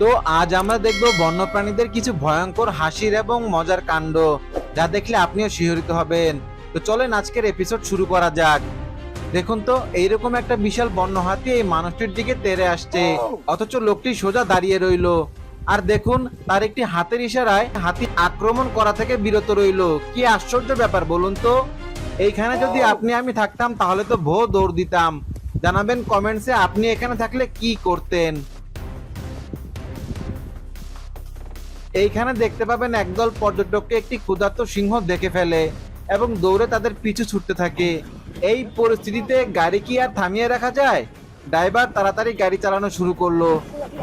তো আজ আমরা দেখব বন্যপ্রাণীদের কিছু ভয়ঙ্কর হাসির এবং মজার কাণ্ড, যা দেখলে আপনিও শিহরিত হবেন। তো চলেন আজকের এপিসোড শুরু করা যাক। দেখুন তো, এইরকম একটা বিশাল বন্য হাতি এই মানুষটির দিকে তেড়ে আসছে, অথচ লোকটি সোজা দাঁড়িয়ে রইল। আর দেখুন, তার একটি হাতের ইশারায় হাতি আক্রমণ করা থেকে বিরত রইল। কি আশ্চর্য ব্যাপার, বলুন তো। এইখানে যদি আপনি আমি থাকতাম, তাহলে তো ভো দৌড় দিতাম। জানাবেন কমেন্টসে আপনি এখানে থাকলে কি করতেন। এইখানে দেখতে পাবেন একদল পর্যটককে একটি ক্ষুধার্ত সিংহ দেখে ফেলে এবং দৌড়ে তাদের পিছু ছুটতে থাকে। এই পরিস্থিতিতে গাড়ি কি আর থামিয়ে রাখা যায়? ড্রাইভার তাড়াতাড়ি গাড়ি চালানো শুরু করল।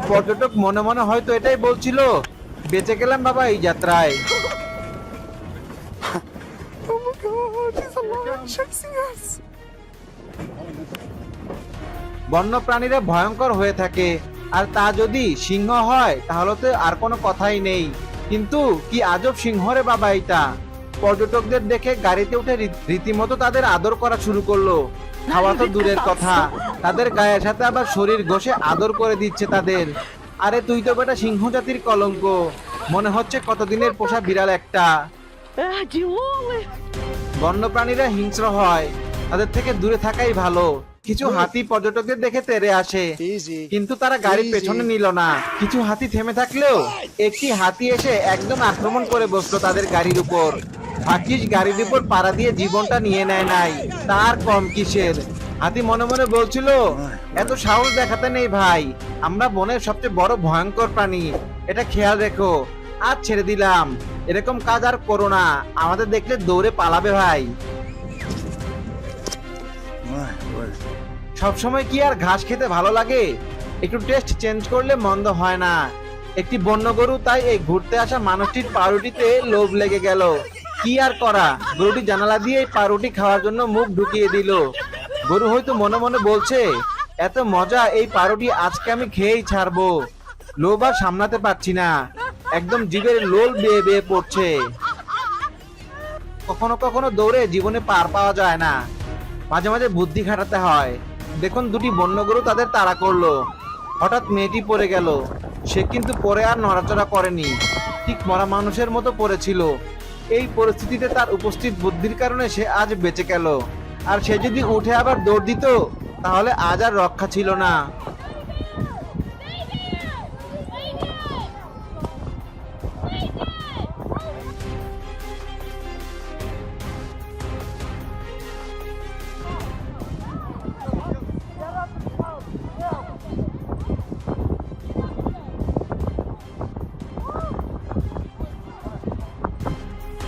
পর্যটক মনে মনে হয়তো এটাই বলছিল বেঁচে গেলাম বাবা এই যাত্রায়। Oh us. বন্যপ্রাণীরা ভয়ঙ্কর হয়ে থাকে। আর তা যদি সিংহ হয় তাহলে তো আর কোনো কথাই নেই। কিন্তু কি আজব সিংহ রে বাবা এটা? পর্যটকদের দেখে গাড়িতে উঠে রীতিমতো তাদের আদর করা শুরু করল। খাওয়া তো দূরের কথা। তাদের গায়ের সাথে আবার শরীর ঘষে আদর করে দিচ্ছে তাদের। আরে তুই তো বেটা সিংহ জাতির কলঙ্ক। মনে হচ্ছে কতদিনের পোষা বিড়াল একটা! বন্যপ্রাণীরা হিংস্র হয়। তাদের থেকে দূরে থাকাই ভালো। কিছু হাতি পর্যটকদের দেখে তেরে আসে। কিন্তু তারা গাড়ির পেছনে নিল না। কিছু হাতি থেমে থাকলেও একটি হাতি এসে একদম আক্রমণ করে বসল তাদের গাড়ির উপর। ভাগ্যিস গাড়ির উপর পাড়া দিয়ে জীবনটা নিয়ে নেয় নাই। তার কম কিসের? হাতি মনে মনে বলছিল এত সাহস দেখাতে নেই ভাই। আমরা বনের সবচেয়ে বড় ভয়ঙ্কর প্রাণী। এটা খেয়াল রেখো। আজ ছেড়ে দিলাম। এরকম কাজ আর করো না। আমাদের দেখলে দৌড়ে পালাবে ভাই. সবসময় কি আর ঘাস খেতে ভালো লাগে? একটু টেস্ট চেঞ্জ করলে মন্দ হয় না। একটি বন্য গরু তাই এই ঘুরতে আসা মানুষটির পাউরুটিতে লোভ লেগে গেল। কি আর করা? গরুটি জানালা দিয়ে এই পাউরুটি খাওয়ার জন্য মুখ ঢুকিয়ে দিল। গরু হয়তো মনে মনে বলছে, এত মজা, এই পাউরুটি আজকে আমি খেয়েই ছাড়বো। লোভ আর সামলাতে পারছি না। একদম জিভের লোল বেয়ে বেয়ে পড়ছে। কখনো কখনো দৌড়ে জীবনে পার পাওয়া যায় না। মাঝে মাঝে বুদ্ধি খাটাতে হয়। দেখুন, দুটি বন্য গরু তাদের তাড়া করল। হঠাৎ মেয়েটি পড়ে গেল। সে কিন্তু পরে আর নড়াচড়া করেনি। ঠিক মরা মানুষের মতো পড়েছিল। এই পরিস্থিতিতে তার উপস্থিত বুদ্ধির কারণে সে আজ বেঁচে গেল। আর সে যদি উঠে আবার দৌড় দিত, তাহলে আজ আর রক্ষা ছিল না।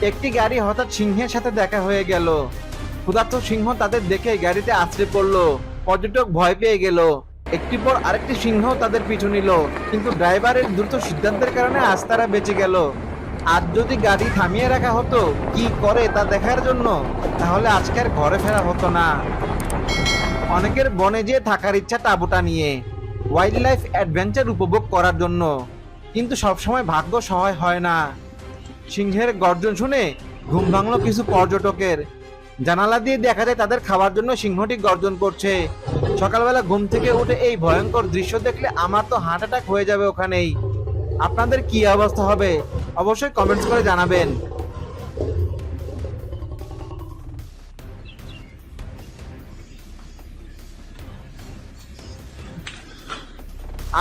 একটি গাড়ি হঠাৎ সিংহের সাথে দেখা হয়ে গেল। ক্ষুধার্ত সিংহ তাদের দেখে গাড়িতে আছড়ে পড়ল। পর্যটক ভয় পেয়ে গেল। একটি পর আরেকটি সিংহ তাদের পিছু নিল, কিন্তু ড্রাইভারের দ্রুত সিদ্ধান্তের কারণে আজ তারা বেঁচে গেল। আর যদি গাড়ি থামিয়ে রাখা হতো, কি করে তা দেখার জন্য? তাহলে আজকে আর ঘরে ফেরা হতো না। অনেকের বনে যেয়ে থাকার ইচ্ছা তাঁবুটা নিয়ে ওয়াইল্ড লাইফ অ্যাডভেঞ্চার উপভোগ করার জন্য। কিন্তু সবসময় ভাগ্য সহায় হয় না। সিংহের গর্জন শুনে ঘুম ভাঙলো কিছু পর্যটকের। জানালা দিয়ে দেখা যায় তাদের খাওয়ার জন্য সিংহটি গর্জন করছে। সকালবেলা ঘুম থেকে উঠে এই ভয়ঙ্কর দৃশ্য দেখলে আমার তো হার্ট অ্যাটাক হয়ে যাবে ওখানেই। আপনাদের কি অবস্থা হবে? অবশ্যই কমেন্টস করে জানাবেন।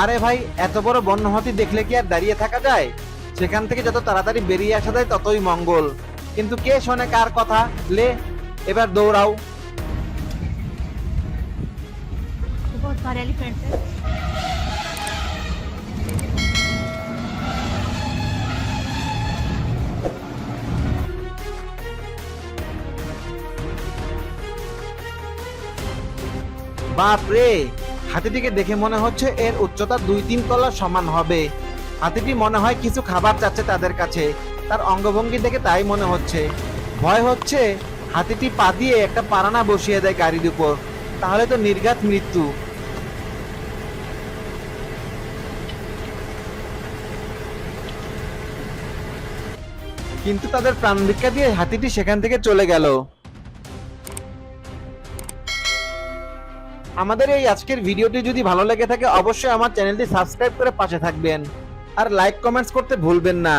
আরে ভাই, এত বড় বন্য হাতি দেখলে কি আর দাঁড়িয়ে থাকা যায়? সেখান থেকে যত তাড়াতাড়ি বেরিয়ে আসা যায় ততই মঙ্গল কিন্তু কে শোনে কার কথা লে এবার দৌড়াও बहुत सारे एलिफेंट है বাপ রে হাতিটিকে দেখে মনে হচ্ছে এর উচ্চতা দুই তিন তলার সমান হবে হাতিটি মনে হয় কিছু খাবার চাচ্ছে তাদের কাছে। তার অঙ্গভঙ্গি দেখে তাই মনে হচ্ছে। ভয় হচ্ছে, হাতিটি পা দিয়ে একটা পারানা বসিয়ে দেয় গাড়ির উপর। তাহলে তো নির্ঘাত মৃত্যু। কিন্তু তাদের প্রাণ ভিক্ষা দিয়ে হাতিটি সেখান থেকে চলে গেল। আমাদের এই আজকের ভিডিওটি যদি ভালো লেগে থাকে, অবশ্যই আমার চ্যানেলটি সাবস্ক্রাইব করে পাশে থাকবেন। আর লাইক কমেন্টস করতে ভুলবেন না।